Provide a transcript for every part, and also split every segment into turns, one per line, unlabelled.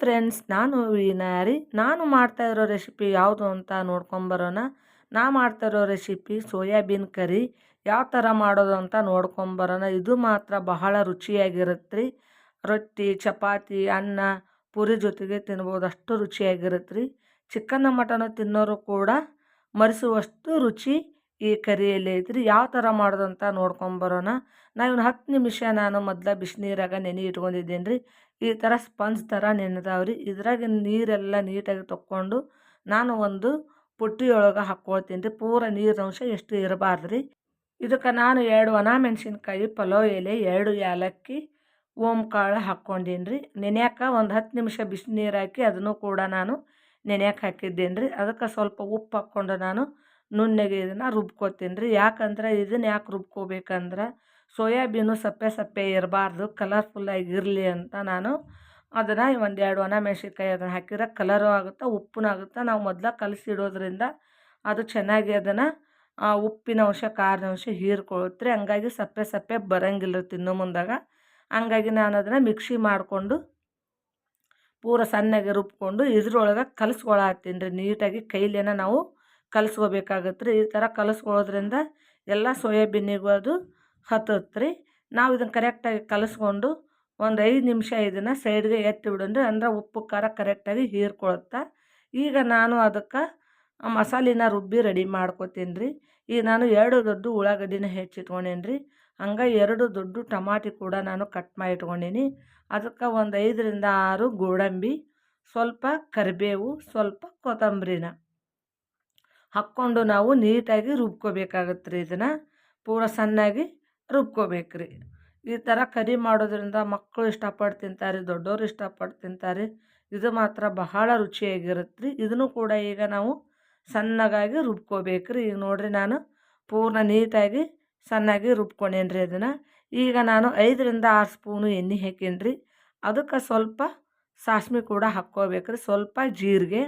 Friends ನಾನು ವೀನಾರಿ. ನಾನು ಮಾಡ್ತಾ ಇರೋ ರೆಸಿಪಿ ಯಾವುದು ಅಂತ ನೋಡ್ಕೊಂಬರೋಣ ನಾ ಮಾಡ್ತಾ ಇರೋ ರೆಸಿಪಿ ಸೋಯಾಬೀನ್ ಕರಿ. ಯಾವ ಥರ ಮಾಡೋದು ಅಂತ ನೋಡ್ಕೊಂಬರೋಣ ಇದು ಮಾತ್ರ ಬಹಳ ರುಚಿಯಾಗಿರುತ್ತೆ ರೀ ರೊಟ್ಟಿ, ಚಪಾತಿ, ಅನ್ನ, ಪೂರಿ ಜೊತೆಗೆ ತಿನ್ಬೋದು. ಅಷ್ಟು ರುಚಿಯಾಗಿರುತ್ತೆ ರೀ ಚಿಕನ್ ಮಟನ್ ತಿನ್ನೋರು ಕೂಡ ಮರೆಸುವಷ್ಟು ರುಚಿ ಈ ಕರಿಯಲ್ಲಿ ಐತ್ರಿ ಯಾವ ಥರ ಮಾಡೋದು ಅಂತ ನೋಡ್ಕೊಂಬರೋಣ ನಾ ಇವ್ನ ಹತ್ತು ನಿಮಿಷ ನಾನು ಮೊದಲ ಬಿಸಿನೀರಾಗ ನೆನೆ ಇಟ್ಕೊಂಡಿದ್ದೀನಿ ರೀ ಈ ಥರ ಸ್ಪಂಜ್ ಥರ ನೆನೆದಾವ್ರಿ. ಇದ್ರಾಗ ನೀರೆಲ್ಲ ನೀಟಾಗಿ ತೊಕ್ಕೊಂಡು ನಾನು ಒಂದು ಪುಟ್ಟಿಯೊಳಗೆ ಹಾಕ್ಕೊಳ್ತೀನಿ ರೀ ಪೂರ ನೀರಿನ ಅಂಶ ಎಷ್ಟು ಇರಬಾರ್ದು ರೀ ಇದಕ್ಕೆ ನಾನು ಎರಡು ಒಣ ಮೆಣಸಿನ್ಕಾಯಿ ಪಲಾವ್ ಎಲೆ, ಎರಡು ಏಲಕ್ಕಿ ಓಮ್ ಕಾಳು ಹಾಕ್ಕೊಂಡೀನಿ ರೀ ನೆನೆಯಾಕ ಒಂದು ಹತ್ತು ನಿಮಿಷ ಬಿಸಿನೀರು ಹಾಕಿ ಅದನ್ನು ಕೂಡ ನಾನು ನೆನೆಯಕ್ಕೆ ಹಾಕಿದ್ದೇನೆ ರೀ ಅದಕ್ಕೆ ಸ್ವಲ್ಪ ಉಪ್ಪು ಹಾಕ್ಕೊಂಡು ನಾನು ನುಣ್ಣಗೆ ಇದನ್ನು ರುಬ್ಕೋತೀನಿ ರೀ ಯಾಕಂದ್ರೆ ಇದನ್ನು ಯಾಕೆ ರುಬ್ಕೋಬೇಕಂದ್ರೆ ಸೋಯಾಬೀನು ಸಪ್ಪೆ ಸಪ್ಪೆ ಇರಬಾರ್ದು ಕಲರ್ಫುಲ್ಲಾಗಿ ಇರಲಿ ಅಂತ ನಾನು ಅದನ್ನು ಒಂದು ಎರಡು ಒಣ ಮೆಣಸಿನ್ಕಾಯಿ ಅದನ್ನು ಹಾಕಿದ್ರೆ ಕಲರು ಆಗುತ್ತೆ ಉಪ್ಪು ಆಗುತ್ತೆ, ನಾವು ಮೊದಲ ಕಲಸಿ ಇಡೋದ್ರಿಂದ ಅದು ಚೆನ್ನಾಗಿ ಅದನ್ನು ಉಪ್ಪಿನ ಅಂಶ, ಖಾರದ ಅಂಶ ಹೀರ್ಕೊಳ್ಳುತ್ತೆ ಹಂಗಾಗಿ ಸಪ್ಪೆ ಸಪ್ಪೆ ಬರೋಂಗಿಲ್ಲ ತಿನ್ನೋ ಮುಂದಾಗ. ಹಂಗಾಗಿ ನಾನು ಅದನ್ನು ಮಿಕ್ಸಿ ಮಾಡಿಕೊಂಡು ಪೂರ ಸಣ್ಣಗೆ ರುಬ್ಕೊಂಡು ಇದ್ರೊಳಗೆ ಕಲಸ್ಕೊಳತ್ತೀನಿ ರೀ ನೀಟಾಗಿ ಕೈಲೇನ ನಾವು ಕಲಸ್ಕೋಬೇಕಾಗತ್ತೆ ರೀ ಈ ಥರ ಕಲಸ್ಕೊಳ್ಳೋದ್ರಿಂದ ಎಲ್ಲ ಸೋಯಾಬೀನಿಗೂ ಅದು ಹತ್ತತ್ತೆ ರೀ ನಾವು ಇದನ್ನು ಕರೆಕ್ಟಾಗಿ ಕಲಸ್ಕೊಂಡು ಒಂದು ಐದು ನಿಮಿಷ ಇದನ್ನು ಸೈಡ್ಗೆ ಎತ್ತಿ ಬಿಡೋಣ ಅಂದ್ರೆ ಉಪ್ಪು, ಖಾರ ಕರೆಕ್ಟಾಗಿ ಹೀರ್ಕೊಳುತ್ತೆ. ಈಗ ನಾನು ಅದಕ್ಕೆ ಮಸಾಲಿನ ರುಬ್ಬಿ ರೆಡಿ ಮಾಡ್ಕೊತೀನಿ ರೀ ಈಗ ನಾನು ಎರಡು ದೊಡ್ಡ ಉಳ್ಳಾಗಡ್ಡಿನ ಹೆಚ್ಚಿಟ್ಕೊಂಡೇನಿ ರೀ ಹಂಗೆ ಎರಡು ದೊಡ್ಡ ಟಮಾಟಿ ಕೂಡ ನಾನು ಕಟ್ ಮಾಡಿ ಇಟ್ಕೊಂಡೀನಿ ಅದಕ್ಕೆ ಒಂದು ಐದರಿಂದ ಆರು ಗೋಡಂಬಿ, ಸ್ವಲ್ಪ ಕರಿಬೇವು, ಸ್ವಲ್ಪ ಕೊತ್ತಂಬರಿನ. ಹಾಕ್ಕೊಂಡು ನಾವು ನೀಟಾಗಿ ರುಬ್ಕೋಬೇಕಾಗತ್ತೆ ರೀ ಇದನ್ನು. ಪೂರ ಸಣ್ಣಾಗಿ ರುಬ್ಕೋಬೇಕು ರೀ ಈ ಥರ ಕರಿ ಮಾಡೋದ್ರಿಂದ ಮಕ್ಕಳು ಇಷ್ಟಪಟ್ಟು ತಿಂತಾರೆ ದೊಡ್ಡವರು ಇಷ್ಟಪಟ್ಟು ತಿಂತಾರೆ. ಇದು ಮಾತ್ರ ಬಹಳ ರುಚಿಯಾಗಿರುತ್ತೆ ರೀ ಇದನ್ನು ಕೂಡ ಈಗ ನಾವು ಸಣ್ಣಗಾಗಿ ರುಬ್ಕೋಬೇಕು ರೀ ಈಗ ನೋಡಿರಿ ನಾನು ಪೂರ್ಣ ನೀಟಾಗಿ ಸಣ್ಣಾಗಿ ರುಬ್ಕೊಂಡೇನಿ ರೀ ಅದನ್ನು ಈಗ ನಾನು ಐದರಿಂದ ಆರು ಸ್ಪೂನು ಎಣ್ಣೆ ಹಾಕೀನಿ ರೀ ಅದಕ್ಕೆ ಸ್ವಲ್ಪ ಸಾಸ್ಮಿ ಕೂಡ ಹಾಕ್ಕೋಬೇಕು ರೀ ಸ್ವಲ್ಪ ಜೀರಿಗೆ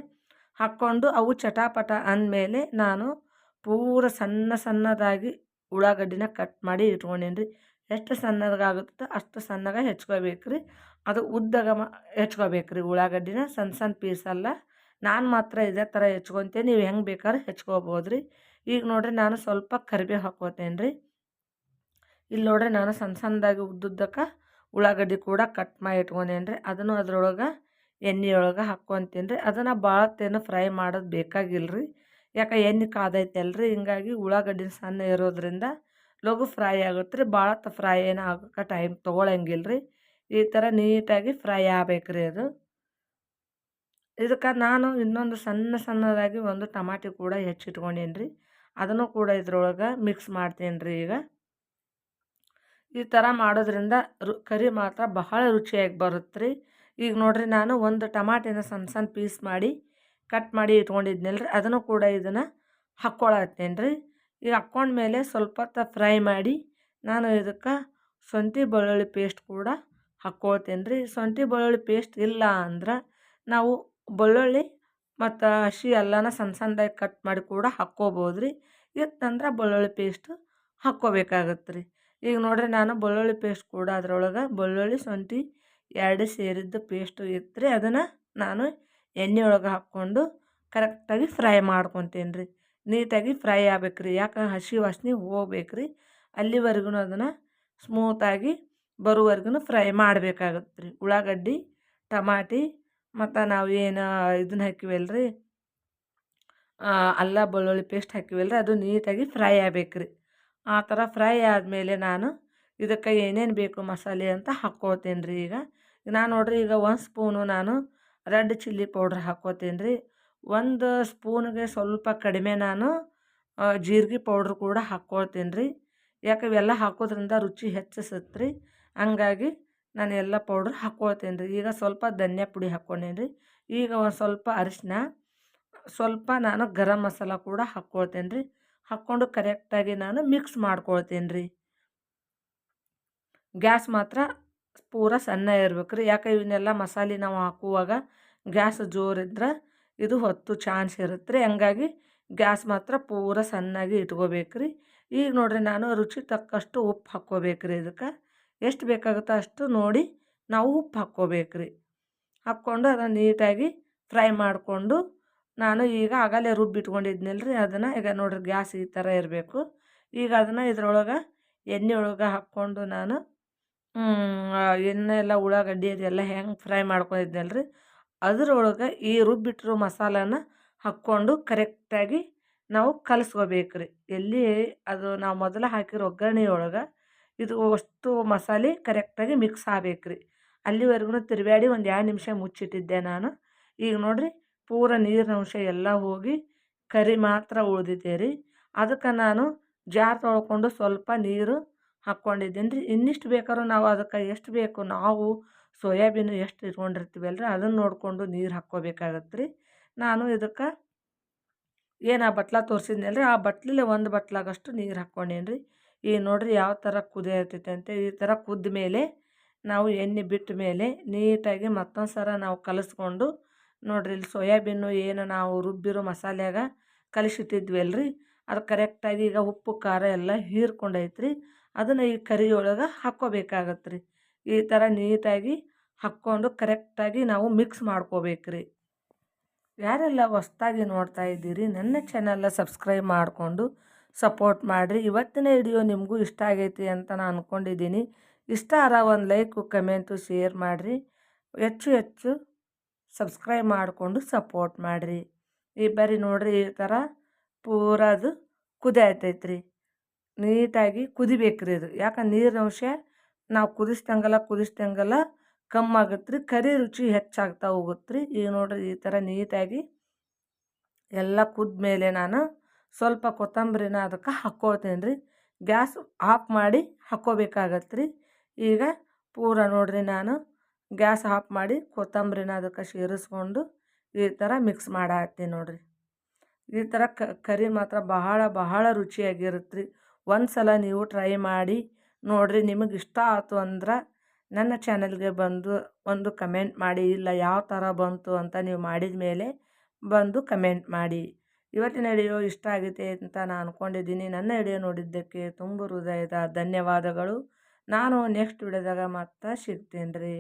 ಹಾಕ್ಕೊಂಡು ಅವು ಚಟಾಪಟ ಅಂದಮೇಲೆ ನಾನು ಪೂರ ಸಣ್ಣ ಸಣ್ಣದಾಗಿ ಉಳ್ಳಾಗಡ್ಡಿನ ಕಟ್ ಮಾಡಿ ಇಟ್ಕೊಂಡೇನಿ ರೀ ಎಷ್ಟು ಸಣ್ಣದಾಗುತ್ತೋ ಅಷ್ಟು ಸಣ್ಣಗೆ ಹೆಚ್ಕೋಬೇಕು ರೀ ಅದು ಉದ್ದಗ ಮ ಹೆಚ್ಕೋಬೇಕು ರೀ ಉಳ್ಳಾಗಡ್ಡಿನ ಸಣ್ಣ ಸಣ್ಣ ಪೀಸಲ್ಲ ನಾನು ಮಾತ್ರ ಇದೇ ಥರ ಹೆಚ್ಕೊತೀನಿ. ನೀವು ಹೆಂಗೆ ಬೇಕಾದ್ರೆ ಹೆಚ್ಕೋಬೋದು ರೀ ಈಗ ನೋಡಿರಿ ನಾನು ಸ್ವಲ್ಪ ಕರಿಬೇವು ಹಾಕ್ಕೋತೇನೆ ರೀ ಇಲ್ಲಿ ನೋಡ್ರಿ ನಾನು ಸಣ್ಣ ಸಣ್ಣದಾಗಿ ಉದ್ದುದ್ದಕ್ಕೆ ಉಳ್ಳಾಗಡ್ಡಿ ಕೂಡ ಕಟ್ ಮಾಡಿ ಇಟ್ಕೊಂಡೇನಿ ರೀ ಅದನ್ನು ಅದ್ರೊಳಗೆ ಎಣ್ಣೆಯೊಳಗೆ ಹಾಕ್ಕೊತೀನಿ ರೀ ಅದನ್ನು ಭಾಳತ್ತೇನು ಫ್ರೈ ಮಾಡೋದು ಬೇಕಾಗಿಲ್ಲ ರೀ ಯಾಕೆ ಎಣ್ಣೆ ಕಾದೈತಲ್ಲ ರೀ ಹಿಂಗಾಗಿ ಉಳ್ಳಾಗಡ್ಡಿ ಸಣ್ಣ ಇರೋದ್ರಿಂದ ಲಘು ಫ್ರೈ ಆಗುತ್ತೆ ರೀ ಭಾಳ ಫ್ರೈ ಏನು ಆಗೋಕೆ ಟೈಮ್ ತೊಗೊಳಂಗಿಲ್ಲ ರೀ ಈ ಥರ ನೀಟಾಗಿ ಫ್ರೈ ಆಗ್ಬೇಕು ರೀ ಅದು. ಇದಕ್ಕೆ ನಾನು ಇನ್ನೊಂದು ಸಣ್ಣ ಸಣ್ಣದಾಗಿ ಒಂದು ಟಮಾಟಿ ಕೂಡ ಹೆಚ್ಚಿಟ್ಕೊಂಡೇನಿ ರೀ ಅದನ್ನು ಕೂಡ ಇದ್ರೊಳಗೆ ಮಿಕ್ಸ್ ಮಾಡ್ತೀನಿ ರೀ ಈಗ. ಈ ಥರ ಮಾಡೋದ್ರಿಂದ ರು, ಕರಿ ಮಾತ್ರ ಬಹಳ ರುಚಿಯಾಗಿ ಬರುತ್ತೆ ರೀ ಈಗ ನೋಡಿರಿ ನಾನು ಒಂದು ಟಮಾಟಿನ ಸಣ್ಣ ಸಣ್ಣ ಪೀಸ್ ಮಾಡಿ ಕಟ್ ಮಾಡಿ ಇಟ್ಕೊಂಡಿದ್ನಲ್ಲ ರೀ ಅದನ್ನು ಕೂಡ ಇದನ್ನು ಹಾಕ್ಕೊಳತ್ತೇನೆ ರೀ ಈಗ ಹಾಕ್ಕೊಂಡ್ಮೇಲೆ ಸ್ವಲ್ಪ ಫ್ರೈ ಮಾಡಿ ನಾನು ಇದಕ್ಕೆ ಶುಂಠಿ ಬೆಳ್ಳುಳ್ಳಿ ಪೇಸ್ಟ್ ಕೂಡ ಹಾಕ್ಕೊಳ್ತೇನೆ ರೀ ಶುಂಠಿ ಬೆಳ್ಳುಳ್ಳಿ ಪೇಸ್ಟ್ ಇಲ್ಲ ಅಂದ್ರೆ ನಾವು ಬೆಳ್ಳುಳ್ಳಿ ಮತ್ತು ಹಸಿ ಎಲ್ಲನ ಸಣ್ಣ ಸಣ್ಣದಾಗಿ ಕಟ್ ಮಾಡಿ ಕೂಡ ಹಾಕ್ಕೋಬೋದು ರೀ ಇತ್ತಂದ್ರೆ ಬೆಳ್ಳುಳ್ಳಿ ಪೇಸ್ಟ್ ಹಾಕ್ಕೋಬೇಕಾಗತ್ತೆ ರೀ ಈಗ ನೋಡ್ರಿ ನಾನು ಬೆಳ್ಳುಳ್ಳಿ ಪೇಸ್ಟ್ ಕೂಡ ಅದರೊಳಗೆ ಬೆಳ್ಳುಳ್ಳಿ, ಶುಂಠಿ ಎರಡು ಸೇರಿದ್ದು ಪೇಸ್ಟು ಇತ್ತು ರೀ ಅದನ್ನು ನಾನು ಎಣ್ಣೆ ಒಳಗೆ ಹಾಕ್ಕೊಂಡು ಕರೆಕ್ಟಾಗಿ ಫ್ರೈ ಮಾಡ್ಕೊತೀನಿ ರೀ ನೀಟಾಗಿ ಫ್ರೈ ಆಗ್ಬೇಕು ರೀ ಯಾಕೆ ಹಸಿ ವಾಸನೆ ಹೋಗ್ಬೇಕು ರೀ ಅಲ್ಲಿವರೆಗೂ ಅದನ್ನು ಸ್ಮೂತಾಗಿ ಬರೋವರೆಗೂ ಫ್ರೈ ಮಾಡಬೇಕಾಗತ್ತೆ ರೀ ಉಳ್ಳಾಗಡ್ಡಿ, ಟಮಾಟಿ, ಮತ್ತು ನಾವು ಏನು ಇದನ್ನ ಹಾಕಿವಲ್ಲ ರೀ ಅಲ್ಲ ಬೆಳ್ಳುಳ್ಳಿ ಪೇಸ್ಟ್ ಹಾಕಿವಲ್ಲ ರೀ ಅದು ನೀಟಾಗಿ ಫ್ರೈ ಆಗ್ಬೇಕು ರೀ ಆ ಥರ ಫ್ರೈ ಆದಮೇಲೆ ನಾನು ಇದಕ್ಕೆ ಏನೇನು ಬೇಕು ಮಸಾಲೆ ಅಂತ ಹಾಕ್ಕೊಳ್ತೀನಿ ರೀ ಈಗ. ನಾನು ನೋಡಿರಿ ಈಗ ಒಂದು ಸ್ಪೂನು ನಾನು ರೆಡ್ ಚಿಲ್ಲಿ ಪೌಡ್ರ್ ಹಾಕ್ಕೋತೀನಿ ರೀ ಒಂದು ಸ್ಪೂನ್ಗೆ ಸ್ವಲ್ಪ ಕಡಿಮೆ ನಾನು ಜೀರಿಗೆ ಪೌಡ್ರ್ ಕೂಡ ಹಾಕ್ಕೊಳ್ತೀನಿ ರೀ ಯಾಕೆ ಇವೆಲ್ಲ ಹಾಕೋದ್ರಿಂದ ರುಚಿ ಹೆಚ್ಚಿಸುತ್ತೆ ರೀ ಹಂಗಾಗಿ ನಾನು ಎಲ್ಲ ಪೌಡ್ರ್ ಹಾಕ್ಕೊಳ್ತೀನಿ ರೀ ಈಗ ಸ್ವಲ್ಪ ಧನ್ಯ ಪುಡಿ ಹಾಕ್ಕೊಂಡೇನಿ ರೀ ಈಗ ಒಂದು ಸ್ವಲ್ಪ ಅರಿಶಿನ ಸ್ವಲ್ಪ ನಾನು ಗರಂ ಮಸಾಲ ಕೂಡ ಹಾಕ್ಕೊಳ್ತೀನಿ ರೀ ಹಾಕ್ಕೊಂಡು ಕರೆಕ್ಟಾಗಿ ನಾನು ಮಿಕ್ಸ್ ಮಾಡ್ಕೊಳ್ತೀನಿ ರೀ ಗ್ಯಾಸ್ ಮಾತ್ರ ಪೂರ ಸಣ್ಣ ಇರ್ಬೇಕು ರೀ ಯಾಕೆ ಇವನ್ನೆಲ್ಲ ಮಸಾಲೆ ನಾವು ಹಾಕುವಾಗ ಗ್ಯಾಸ್ ಜೋರಿದ್ರೆ ಇದು ಹೊತ್ತು ಚಾನ್ಸ್ ಇರುತ್ತೆ ರೀ ಹಂಗಾಗಿ ಗ್ಯಾಸ್ ಮಾತ್ರ ಪೂರ ಸಣ್ಣಾಗಿ ಇಟ್ಕೋಬೇಕು ರೀ ಈಗ ನೋಡಿರಿ ನಾನು ರುಚಿ ತಕ್ಕಷ್ಟು ಉಪ್ಪು ಹಾಕ್ಕೋಬೇಕು ರೀ ಇದಕ್ಕೆ. ಎಷ್ಟು ಬೇಕಾಗುತ್ತೋ ಅಷ್ಟು ನೋಡಿ ನಾವು ಉಪ್ಪು ಹಾಕ್ಕೋಬೇಕು ರೀ ಹಾಕ್ಕೊಂಡು ಅದನ್ನು ನೀಟಾಗಿ ಫ್ರೈ ಮಾಡಿಕೊಂಡು ನಾನು ಈಗ ಆಗಲೇ ರುಬ್ಬಿಟ್ಕೊಂಡಿದ್ನಲ್ಲ ರೀ ಅದನ್ನು ಈಗ ನೋಡಿರಿ ಗ್ಯಾಸ್ ಈ ಥರ ಇರಬೇಕು. ಈಗ ಅದನ್ನು ಇದ್ರೊಳಗೆ ಎಣ್ಣೆ ಒಳಗೆ ಹಾಕ್ಕೊಂಡು ನಾನು ಎಣ್ಣೆ ಎಲ್ಲ ಉಳ್ಳಾಗಡ್ಡಿ ಅದೆಲ್ಲ ಹೆಂಗೆ ಫ್ರೈ ಮಾಡ್ಕೊಂಡಿದ್ನಲ್ಲ ರೀ ಅದ್ರೊಳಗೆ ಈ ರುಬ್ಬಿಟ್ಟಿರೋ ಮಸಾಲಾನ ಹಾಕ್ಕೊಂಡು ಕರೆಕ್ಟಾಗಿ ನಾವು ಕಲಸ್ಕೋಬೇಕು ರೀ ಎಲ್ಲಿ ಅದು ನಾವು ಮೊದಲು ಹಾಕಿರೋ ಒಗ್ಗರಣೆ ಒಳಗೆ ಇದು ಅಷ್ಟು ಮಸಾಲೆ ಕರೆಕ್ಟಾಗಿ ಮಿಕ್ಸ್ ಆಗ್ಬೇಕು ರೀ ಅಲ್ಲಿವರೆಗೂ ತಿರುಗಾಡಿ ಒಂದು ಎರಡು ನಿಮಿಷ ಮುಚ್ಚಿಟ್ಟಿದ್ದೆ ನಾನು. ಈಗ ನೋಡಿರಿ ಪೂರ ನೀರಿನ ಅಂಶ ಎಲ್ಲ ಹೋಗಿ ಕರಿ ಮಾತ್ರ ಉಳಿದಿದ್ದೆ ರೀ. ಅದಕ್ಕೆ ನಾನು ಜಾರ್ ತೊಳ್ಕೊಂಡು ಸ್ವಲ್ಪ ನೀರು ಹಾಕ್ಕೊಂಡಿದ್ದೀನಿ ರೀ ಇನ್ನಿಷ್ಟು ಬೇಕಾದ್ರೂ ನಾವು ಅದಕ್ಕೆ ಎಷ್ಟು ಬೇಕು, ನಾವು ಸೋಯಾಬೀನು ಎಷ್ಟು ಇಟ್ಕೊಂಡಿರ್ತೀವಲ್ಲ ರೀ ಅದನ್ನು ನೋಡಿಕೊಂಡು ನೀರು ಹಾಕ್ಕೋಬೇಕಾಗತ್ತೆ ರೀ ನಾನು ಇದಕ್ಕೆ ಏನು ಆ ಬಟ್ಲ ತೋರಿಸಿದ್ನಲ್ಲ ರೀ ಆ ಬಟ್ಲಲ್ಲಿ ಒಂದು ಬಟ್ಲಾಗಷ್ಟು ನೀರು ಹಾಕ್ಕೊಂಡೇನಿ ರೀ ಈ ನೋಡಿರಿ ಯಾವ ಥರ ಕುದಿಯತೈತೆ ಅಂತ, ಈ ಥರ ಕುದ್ದ ಮೇಲೆ ನಾವು ಎಣ್ಣೆ ಬಿಟ್ಟ ಮೇಲೆ ನೀಟಾಗಿ ಮತ್ತೊಂದು ಸಲ ನಾವು ಕಲಿಸ್ಕೊಂಡು, ನೋಡಿರಿ ಇಲ್ಲಿ ಸೋಯಾಬೀನು ಏನು ನಾವು ರುಬ್ಬಿರೋ ಮಸಾಲೆಯಾಗ ಕಲಿಸಿಟ್ಟಿದ್ವಿ ಅಲ್ರಿ. ಅದು ಕರೆಕ್ಟಾಗಿ ಈಗ ಉಪ್ಪು, ಖಾರ ಎಲ್ಲ ಹೀರ್ಕೊಂಡೈತೆ ರೀ ಅದನ್ನು ಈ ಕರಿ ಒಳಗೆ ಹಾಕ್ಕೋಬೇಕಾಗತ್ತೆ ರೀ ಈ ಥರ ನೀಟಾಗಿ ಹಾಕ್ಕೊಂಡು ಕರೆಕ್ಟಾಗಿ ನಾವು ಮಿಕ್ಸ್ ಮಾಡ್ಕೋಬೇಕು ರೀ ಯಾರೆಲ್ಲ ಹೊಸ್ದಾಗಿ ನೋಡ್ತಾ ಇದ್ದೀರಿ, ನನ್ನ ಚಾನಲ್ನ ಸಬ್ಸ್ಕ್ರೈಬ್ ಮಾಡಿಕೊಂಡು ಸಪೋರ್ಟ್ ಮಾಡಿರಿ. ಇವತ್ತಿನ ವಿಡಿಯೋ ನಿಮಗೂ ಇಷ್ಟ ಆಗೈತಿ ಅಂತ ನಾನು ಅಂದ್ಕೊಂಡಿದ್ದೀನಿ ಇಷ್ಟ ಆರ ಒಂದು ಲೈಕು ಕಮೆಂಟು ಶೇರ್ ಮಾಡಿರಿ. ಹೆಚ್ಚು ಹೆಚ್ಚು ಸಬ್ಸ್ಕ್ರೈಬ್ ಮಾಡಿಕೊಂಡು ಸಪೋರ್ಟ್ ಮಾಡಿರಿ. ಈ ಬರೀ ನೋಡಿರಿ ಈ ಥರ ಪೂರ ಅದು ಕುದಿಯಾಯ್ತೈತ್ರಿ ನೀಟಾಗಿ ಕುದಿಬೇಕು ರೀ ಇದು ಯಾಕಂದ್ರೆ ನೀರಿನ ಅಂಶ ನಾವು ಕುದಿಸ್ದಂಗೆಲ್ಲ ಕುದಿಸ್ದಂಗೆಲ್ಲ ಕಮ್ಮಾಗುತ್ತೆ ರೀ ಕರಿ ರುಚಿ ಹೆಚ್ಚಾಗ್ತಾ ಹೋಗುತ್ತೆ ರೀ ಈಗ ನೋಡಿರಿ ಈ ಥರ ನೀಟಾಗಿ ಎಲ್ಲ ಕುದ್ದ ಮೇಲೆ ನಾನು ಸ್ವಲ್ಪ ಕೊತ್ತಂಬರಿನ ಅದಕ್ಕೆ ಹಾಕ್ಕೋತೀನಿ ರೀ ಗ್ಯಾಸ್ ಆಫ್ ಮಾಡಿ ಹಾಕ್ಕೋಬೇಕಾಗತ್ತೆ ರೀ ಈಗ ಪೂರ ನೋಡಿರಿ ನಾನು ಗ್ಯಾಸ್ ಆಫ್ ಮಾಡಿ ಕೊತ್ತಂಬರಿನ ಅದಕ್ಕೆ ಸೇರಿಸ್ಕೊಂಡು ಈ ಥರ ಮಿಕ್ಸ್ ಮಾಡಾತ್ತೀನಿ ನೋಡಿರಿ. ಈ ಥರ ಕರಿ ಮಾತ್ರ ಬಹಳ ಬಹಳ ರುಚಿಯಾಗಿರುತ್ತೆ ರೀ ಒಂದು ಸಲ ನೀವು ಟ್ರೈ ಮಾಡಿ ನೋಡಿರಿ ನಿಮಗೆ ಇಷ್ಟ ಆಯ್ತು ಅಂದ್ರೆ ನನ್ನ ಚಾನಲ್ಗೆ ಬಂದು ಒಂದು ಕಮೆಂಟ್ ಮಾಡಿ, ಇಲ್ಲ ಯಾವ ಥರ ಬಂತು ಅಂತ ನೀವು ಮಾಡಿದ ಮೇಲೆ ಬಂದು ಕಮೆಂಟ್ ಮಾಡಿ. ಇವತ್ತಿನ ವಿಡಿಯೋ ಇಷ್ಟ ಆಗುತ್ತೆ ಅಂತ ನಾನು ಅಂದ್ಕೊಂಡಿದ್ದೀನಿ ನನ್ನ ವಿಡಿಯೋ ನೋಡಿದ್ದಕ್ಕೆ ತುಂಬ ಹೃದಯದ ಧನ್ಯವಾದಗಳು. ನಾನು ನೆಕ್ಸ್ಟ್ ವಿಡಿಯೋದಾಗ ಮತ್ತೆ ಸಿಗ್ತೇನೆ ರೀ